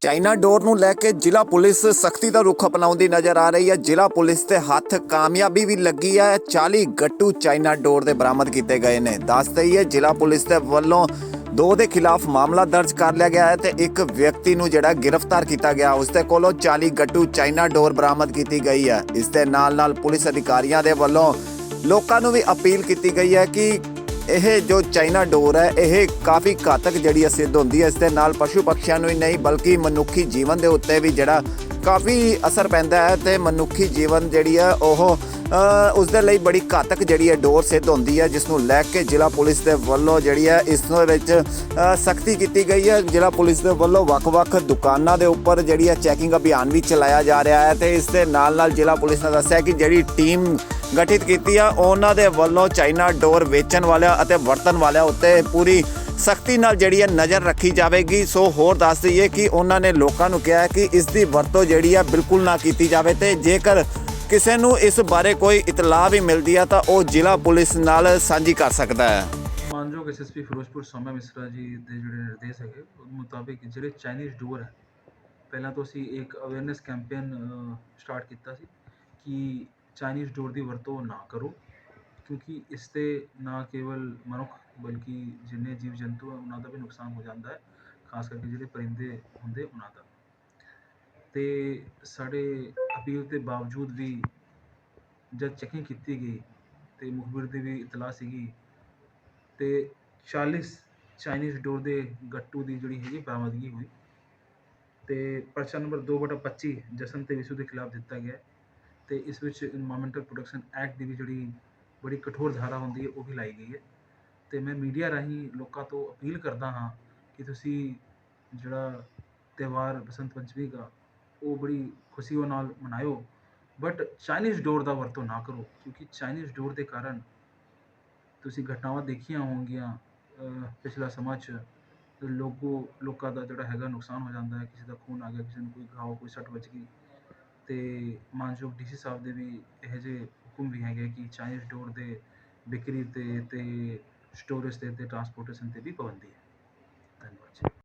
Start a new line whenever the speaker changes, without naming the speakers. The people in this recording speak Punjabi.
ਚਾਈਨਾ ਡੋਰ ਨੂੰ ਲੈ ਕੇ ਜ਼ਿਲ੍ਹਾ ਪੁਲਿਸ ਸਖਤੀ ਦਾ ਰੁਖ ਅਪਣਾਉਂਦੀ ਨਜ਼ਰ ਆ ਰਹੀ ਹੈ। ਜ਼ਿਲ੍ਹਾ ਪੁਲਿਸ ਦੇ ਹੱਥ ਕਾਮਯਾਬੀ ਵੀ ਲੱਗੀ ਹੈ। 40 ਗੱਟੂ ਚਾਈਨਾ ਡੋਰ ਦੇ ਬਰਾਮਦ ਕੀਤੇ ਗਏ ਨੇ। ਦੱਸ ਦਈਏ, ਜ਼ਿਲ੍ਹਾ ਪੁਲਿਸ ਦੇ ਵੱਲੋਂ ਦੋ ਦੇ ਖਿਲਾਫ ਮਾਮਲਾ ਦਰਜ ਕਰ ਲਿਆ ਗਿਆ ਹੈ ਤੇ ਇੱਕ ਵਿਅਕਤੀ ਨੂੰ ਜਿਹੜਾ ਗ੍ਰਿਫਤਾਰ ਕੀਤਾ ਗਿਆ, ਉਸ ਦੇ ਕੋਲੋਂ 40 ਗੱਟੂ ਚਾਈਨਾ ਡੋਰ ਬਰਾਮਦ ਕੀਤੀ ਗਈ ਹੈ। ਇਸ ਦੇ ਨਾਲ ਨਾਲ ਪੁਲਿਸ ਅਧਿਕਾਰੀਆਂ ਦੇ ਵੱਲੋਂ ਲੋਕਾਂ ਨੂੰ ਵੀ ਅਪੀਲ ਕੀਤੀ ਗਈ ਹੈ ਕਿ ਇਹ ਜੋ ਚਾਈਨਾ ਡੋਰ ਹੈ ਇਹ ਕਾਫੀ ਘਾਤਕ ਜਿਹੜੀ ਹੈ ਸਿੱਧ ਹੁੰਦੀ ਹੈ। ਇਸ ਦੇ ਨਾਲ ਪਸ਼ੂ ਪਕਸ਼ੀਆਂ ਨੂੰ ਹੀ ਨਹੀਂ ਬਲਕਿ ਮਨੁੱਖੀ ਜੀਵਨ ਦੇ ਉੱਤੇ ਵੀ ਜਿਹੜਾ ਕਾਫੀ ਅਸਰ ਪੈਂਦਾ ਹੈ ਤੇ ਮਨੁੱਖੀ ਜੀਵਨ ਜਿਹੜੀ ਹੈ ਉਹ ਅ, ਉਸ ਦੇ ਲਈ ਬੜੀ ਘਾਤਕ ਜਿਹੜੀ ਹੈ ਡੋਰ ਸਿੱਧ ਹੁੰਦੀ ਹੈ ਜਿਸ ਨੂੰ ਲੈ ਕੇ ਜ਼ਿਲ੍ਹਾ ਪੁਲਿਸ ਦੇ ਵੱਲੋਂ ਜਿਹੜੀ ਹੈ ਇਸ ਦੇ ਵਿੱਚ ਸਖਤੀ ਕੀਤੀ ਗਈ ਹੈ। ਜ਼ਿਲ੍ਹਾ ਪੁਲਿਸ ਦੇ ਵੱਲੋਂ ਵੱਖ-ਵੱਖ ਦੁਕਾਨਾਂ ਦੇ ਉੱਪਰ ਜਿਹੜੀ ਹੈ ਚੈਕਿੰਗ ਅਭਿਆਨ ਵੀ ਚਲਾਇਆ ਜਾ ਰਿਹਾ ਹੈ ਤੇ ਇਸ ਦੇ ਨਾਲ ਨਾਲ ਜ਼ਿਲ੍ਹਾ ਪੁਲਿਸ ਨੇ ਦੱਸਿਆ ਕਿ ਜਿਹੜੀ ਟੀਮ ਗਠਿਤ ਕੀਤੀ ਆ। ਉਹਨਾਂ ਦੇ ਵੱਲੋਂ ਚਾਈਨਾ ਡੋਰ ਵੇਚਣ ਵਾਲਿਆਂ ਅਤੇ ਵਰਤਣ ਵਾਲਿਆਂ ਉੱਤੇ ਪੂਰੀ ਸਖਤੀ ਨਾਲ ਜਿਹੜੀ ਹੈ ਨਜ਼ਰ ਰੱਖੀ ਜਾਵੇਗੀ। ਸੋ ਹੋਰ ਦੱਸ ਦਈਏ ਕਿ ਉਹਨਾਂ ਨੇ ਲੋਕਾਂ ਨੂੰ ਕਿਹਾ ਹੈ ਕਿ ਇਸ ਦੀ ਵਰਤੋਂ ਜਿਹੜੀ ਹੈ ਬਿਲਕੁਲ ਨਾ ਕੀਤੀ ਜਾਵੇ ਤੇ ਜੇਕਰ ਕਿਸੇ ਨੂੰ ਇਸ ਬਾਰੇ ਕੋਈ ਇਤਲਾਹ ਵੀ ਮਿਲਦੀ ਹੈ ਤਾਂ ਉਹ ਜ਼ਿਲ੍ਹਾ ਪੁਲਿਸ ਨਾਲ ਸਾਂਝੀ ਕਰ ਸਕਦਾ ਹੈ।
ਮਾਨਯੋਗ ਐਸਐਸਪੀ ਫਿਰੋਜ਼ਪੁਰ ਸੌਮਿਆ ਮਿਸਰਾ ਜੀ ਦੇ ਜਿਹੜੇ ਨਿਰਦੇਸ਼ ਹੈਗੇ, ਉਹਦੇ ਮੁਤਾਬਿਕ ਜਿਹੜੇ ਚਾਈਨੀਜ਼ ਡੋਰ ਹੈ, ਪਹਿਲਾਂ ਤੋਂ ਅਸੀਂ ਇੱਕ ਅਵੇਅਰਨੈਸ ਕੈਂਪੇਨ ਸਟਾਰਟ ਕੀਤਾ ਸੀ ਕਿ ਚਾਈਨੀਜ਼ ਡੋਰ ਦੀ ਵਰਤੋਂ ਨਾ ਕਰੋ, ਕਿਉਂਕਿ ਇਸ ਤੇ ਨਾ ਕੇਵਲ ਮਨੁੱਖ ਬਲਕਿ ਜਿੰਨੇ ਜੀਵ ਜੰਤੂ ਹੈ ਉਹਨਾਂ ਦਾ ਵੀ ਨੁਕਸਾਨ ਹੋ ਜਾਂਦਾ ਹੈ, ਖਾਸ ਕਰਕੇ ਜਿਹੜੇ ਪਰਿੰਦੇ ਹੁੰਦੇ ਉਹਨਾਂ ਦਾ। ਅਤੇ ਸਾਡੇ ਅਪੀਲ ਦੇ ਬਾਵਜੂਦ ਵੀ ਜਦ ਚੈਕਿੰਗ ਕੀਤੀ ਗਈ ਅਤੇ ਮੁਖਬਰ ਦੀ ਵੀ ਇਤਲਾਹ ਸੀਗੀ ਅਤੇ ਚਾਲੀਸ ਚਾਈਨੀਜ਼ ਡੋਰ ਦੇ ਗੱਟੂ ਦੀ ਜਿਹੜੀ ਹੈਗੀ ਬਰਾਮਦਗੀ ਹੋਈ ਅਤੇ ਪਰਚਾ ਨੰਬਰ 2/25 ਜਸਨ ਤੇ ਵਿਸੂ ਦੇ ਖਿਲਾਫ ਦਿੱਤਾ ਗਿਆ। ਤੇ ਇਸ ਵਿੱਚ ਇਨਵਾਇਰਮੈਂਟਲ ਪ੍ਰੋਟੈਕਸ਼ਨ ਐਕਟ ਦੀ ਵੀ ਜਿਹੜੀ ਬੜੀ ਕਠੋਰ ਧਾਰਾ ਹੁੰਦੀ ਹੈ, ਉਹ ਵੀ ਲਾਈ ਗਈ ਹੈ। ਤੇ ਮੈਂ ਮੀਡੀਆ ਰਾਹੀਂ ਲੋਕਾਂ ਤੋਂ ਅਪੀਲ ਕਰਦਾ ਹਾਂ ਕਿ ਤੁਸੀਂ ਜਿਹੜਾ ਤਿਉਹਾਰ ਬਸੰਤ ਪੰਚਮੀ ਦਾ, ਉਹ ਬੜੀ ਖੁਸ਼ੀਓ ਨਾਲ ਮਨਾਇਓ। ਬਟ ਚਾਈਨੀਜ਼ ਡੋਰ ਦਾ ਵਰਤੋਂ ਨਾ ਕਰੋ, ਕਿਉਂਕਿ ਚਾਈਨੀਜ਼ ਡੋਰ ਦੇ ਕਾਰਨ ਤੁਸੀਂ ਘਟਨਾਵਾਂ ਦੇਖੀਆਂ ਹੋਣਗੀਆਂ ਪਿਛਲਾ ਸਮਾਂ 'ਚ। ਲੋਕੋ ਲੋਕਾਂ ਦਾ ਜਿਹੜਾ ਹੈਗਾ ਨੁਕਸਾਨ ਹੋ ਜਾਂਦਾ ਹੈ, ਕਿਸੇ ਦਾ ਖੂਨ ਆ ਗਿਆ, ਕਿਸੇ ਨੂੰ ਕੋਈ ਘਾव ਕੋਈ ਸੱਟ ਵੱਜ ਗਈ। ਅਤੇ ਮਾਨਯੋਗ ਡੀ ਸੀ ਸਾਹਿਬ ਦੇ ਵੀ ਇਹੋ ਜਿਹੇ ਹੁਕਮ ਵੀ ਹੈਗੇ ਕਿ ਚਾਈਨੀਜ਼ ਡੋਰ ਦੇ ਵਿਕਰੀ ਤੇ ਅਤੇ ਸਟੋਰੇਜ ਤੇ ਅਤੇ ਟਰਾਂਸਪੋਰਟੇਸ਼ਨ ਤੇ ਵੀ ਪਾਬੰਦੀ ਹੈ। ਧੰਨਵਾਦ ਜੀ।